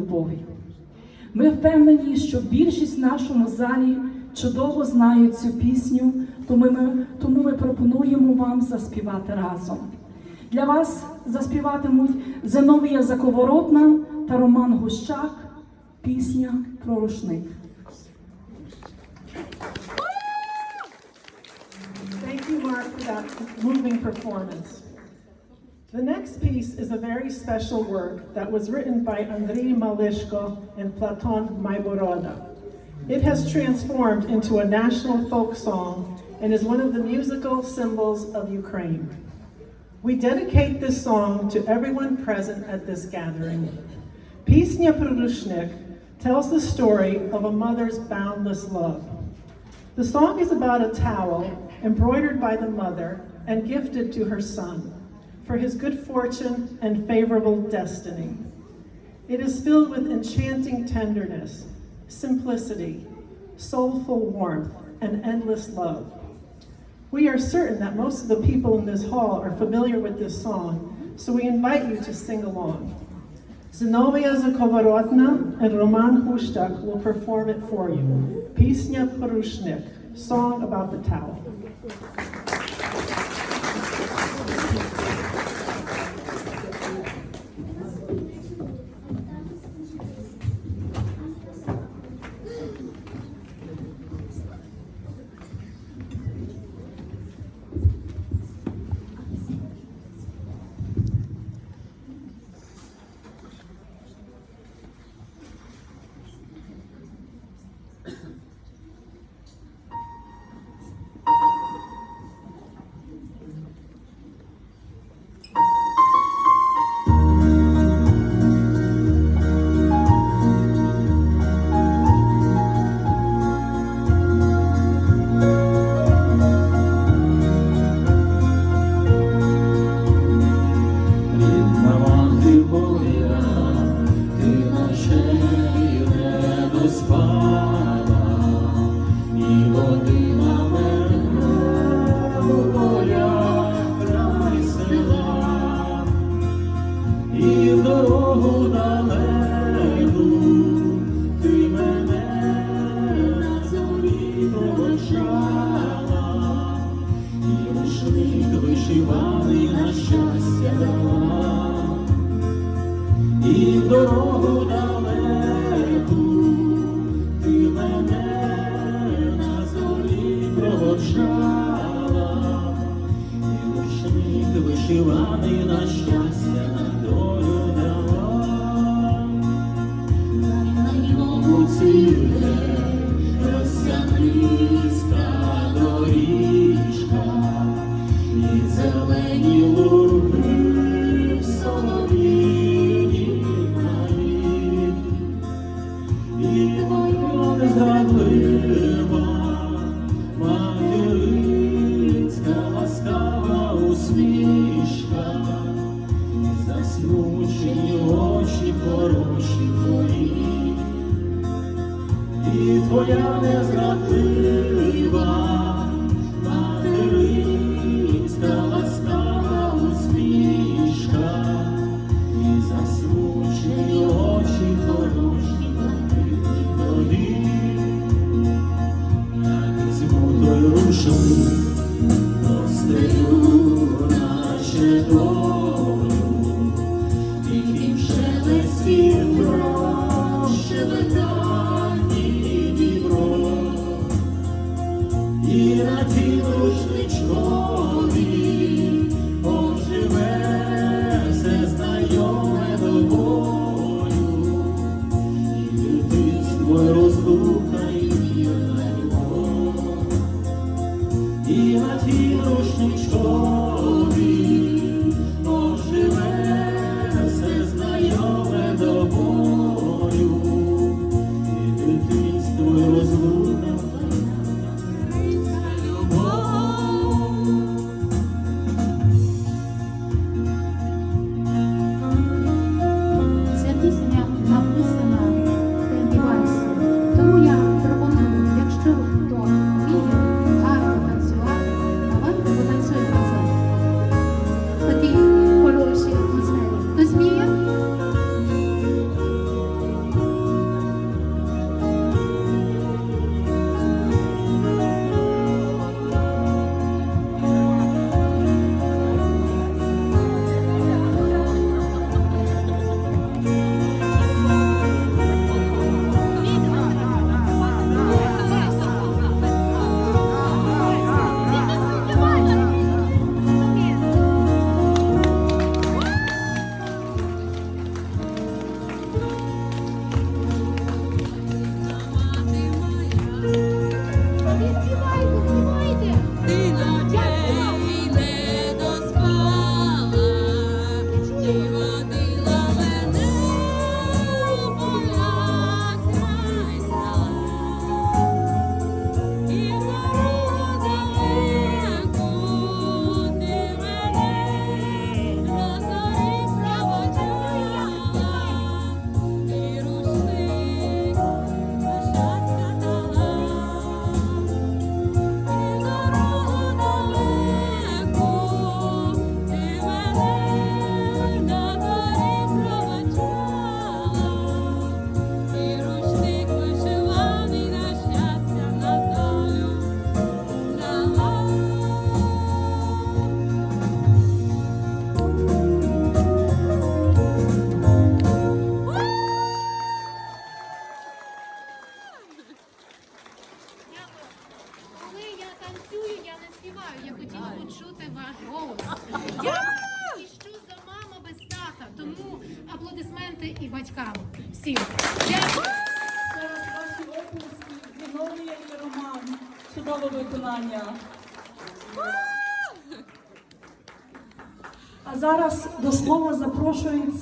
любов'ю. Ми впевнені, що більшість в нашому залі чудово знають цю пісню, тому ми, тому ми пропонуємо вам заспівати разом. Для вас заспіватимуть Зиновія Заковоротна та Роман Гущак. Пісня про рушник. Thank you, Mark, for that moving performance. The next piece is a very special work that was written by Andriy Malishko and Platon Maiboroda. It has transformed into a national folk song and is one of the musical symbols of Ukraine. We dedicate this song to everyone present at this gathering. Pisnya Prudushnik tells the story of a mother's boundless love. The song is about a towel embroidered by the mother and gifted to her son for his good fortune and favorable destiny. It is filled with enchanting tenderness, simplicity, soulful warmth, and endless love. We are certain that most of the people in this hall are familiar with this song, so we invite you to sing along. Zinovia Zakovarotna and Roman Hushtak will perform it for you. Pisnya Porushnik, song about the towel. І дорогу далеку ти мене на зорі проводжала, і рушник вишиваний на щастя твоя незрадлива материнська ласкава усмішка, і засмучені очі хороші твої. Я візьму той рушник, розстелю, наче долю, Біла тіло шничко. співаю, я хотіла почути ваш голос. Я іщу за мама без тата, тому аплодисменти і батькам. Всім. Дякую. Роман. Чудове виконання. А зараз до слова запрошується.